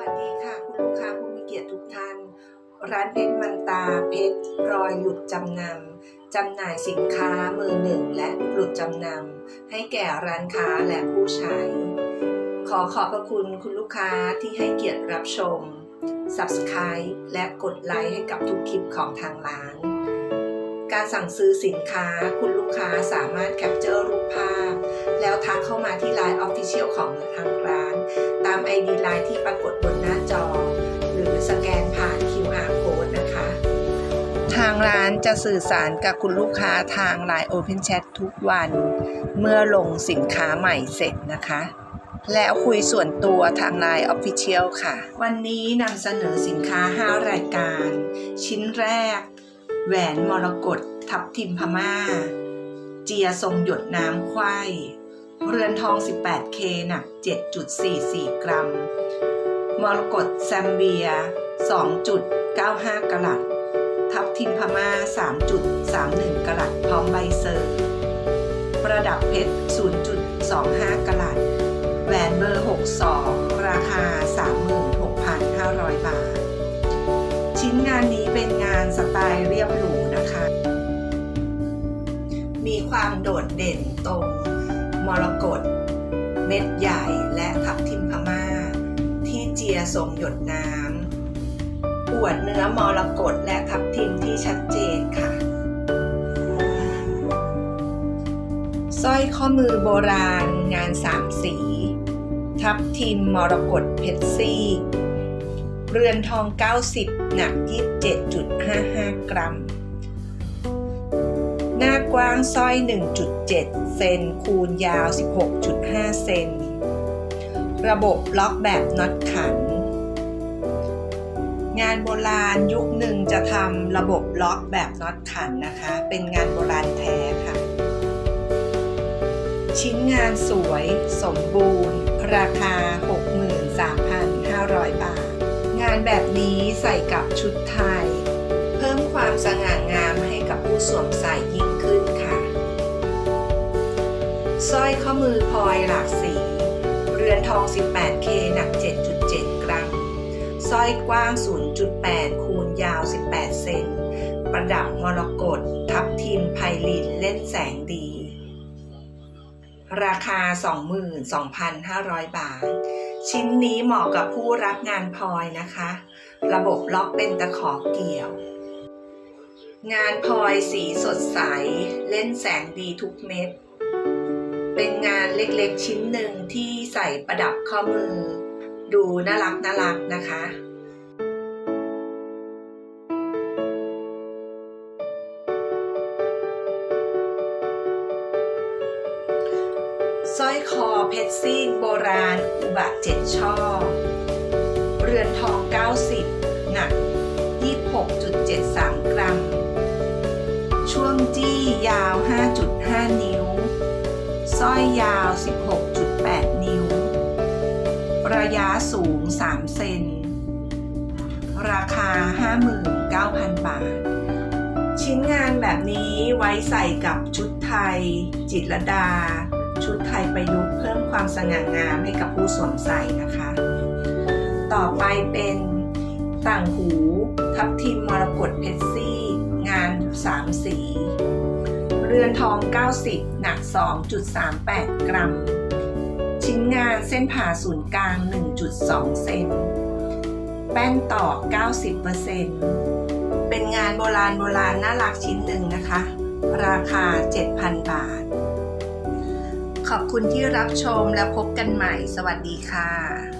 วัสดีค่ะ คุณลูกค้าผู้มีเกียรติทุกท่าน ร้านเพชรมันตาเพชรรอยหลุดจำนำจำหน่ายสินค้ามือหนึ่งและหลุดจำนำให้แก่ร้านค้าและผู้ใช้ ขอขอบพระคุณคุณลูกค้าที่ให้เกียรติรับชม Subscribe และกดไลค์ให้กับทุกคลิปของทางร้าน การสั่งซื้อสินค้าคุณลูกค้าสามารถแคปเจอร์รูปภาพ แล้วทักเข้ามาที่ Line Official ของทางร้านาม ID Line ที่ปรากฏบนหน้าจอ หรือสแกนผ่าน QR Code นะคะ ทางร้านจะสื่อสารกับคุณลูกค้าทาง Line Open Chat ทุกวัน เมื่อลงสินค้าใหม่เสร็จนะคะ แล้วคุยส่วนตัวทาง Line Official ค่ะ วันนี้นำเสนอสินค้า 5 รายการ ชิ้นแรก แหวนมรกตทับทิมพม่า เจียทรงหยดน้ำไขว้ เรือนทอง 18K หนัก 7.44 กรัม มรกตแซมเบีย 2.95 กรัตทับทิมพม่า 3.31 กรัตพร้อมใบเซอร์ ประดับเพชร 0.25 กรัตแหวนเบอร์ 62 ราคา 36,500 บาท ชิ้นงานนี้เป็นงานสไตล์เรียบหรูนะคะ มีความโดดเด่นตรง มรกตเม็ดใหญ่และทับทิมพม่า ที่เจียทรงหยดน้ำอวดเนื้อมรกตและทับทิมที่ชัดเจนค่ะสร้อยข้อมือโบราณงานสามสี ทับทิมมรกตเพชรซีกเรือนทอง 90 หนัก 27.55 กรัม หน้ากว้างสร้อย 1.7 เซนคูณยาว 16.5 เซน ระบบล็อกแบบน็อตขัน งานโบราณยุคหนึ่งจะทำระบบล็อกแบบน็อตขันนะคะ เป็นงานโบราณแท้ค่ะ ชิ้นงานสวยสมบูรณ์ ราคา 63,500 บาท งานแบบนี้ใส่กับชุดไทย เพิ่มความสง่างามให้กับผู้สวมใส่ยิ่ง สร้อยข้อมือพลอยหลากสี เรือนทอง 18K หนัก 7.7 กรัม สร้อยกว้าง 0.8 คูณยาว 18 เซน ประดับมรกตทับทิมไพลินเล่นแสงดี ราคา 22,500 บาท ชิ้นนี้เหมาะกับผู้รับงานพลอยนะคะ ระบบล็อกเป็นตะขอเกี่ยว งานพลอยสีสดใส เล่นแสงดีทุกเม็ด เป็นงานเล็กๆชิ้นหนึ่งที่ใส่ประดับข้อมือ ดูน่ารักน่ารักนะคะสร้อยคอเพชรซีกโบราณ อุบะเจ็ดช่อ เรือนทอง 90 หนัก 26.73 กรัม สร้อยยาว 16.8 นิ้ว ระยะสูง 3 เซน ราคา 59,000 บาท ชิ้นงานแบบนี้ไว้ใส่กับชุดไทย จิตรดา ชุดไทยประยุกต์เพิ่มความสง่างามให้กับผู้สวมใส่นะคะ ต่อไปเป็นต่างหู ทับทิมมรกตเพชรซี่ งาน 3 สี รือนทอง 90 หนัก 2.38 กรัม ชิ้นงานเส้นผ่าศูนย์กลาง 1.2 เซน แป้นต่อ 90%เป็นงานโบราณโบราณน่ารักชิ้นหนึ่งนะคะ ราคา 7,000 บาท ขอบคุณที่รับชมแล้วพบกันใหม่ สวัสดีค่ะ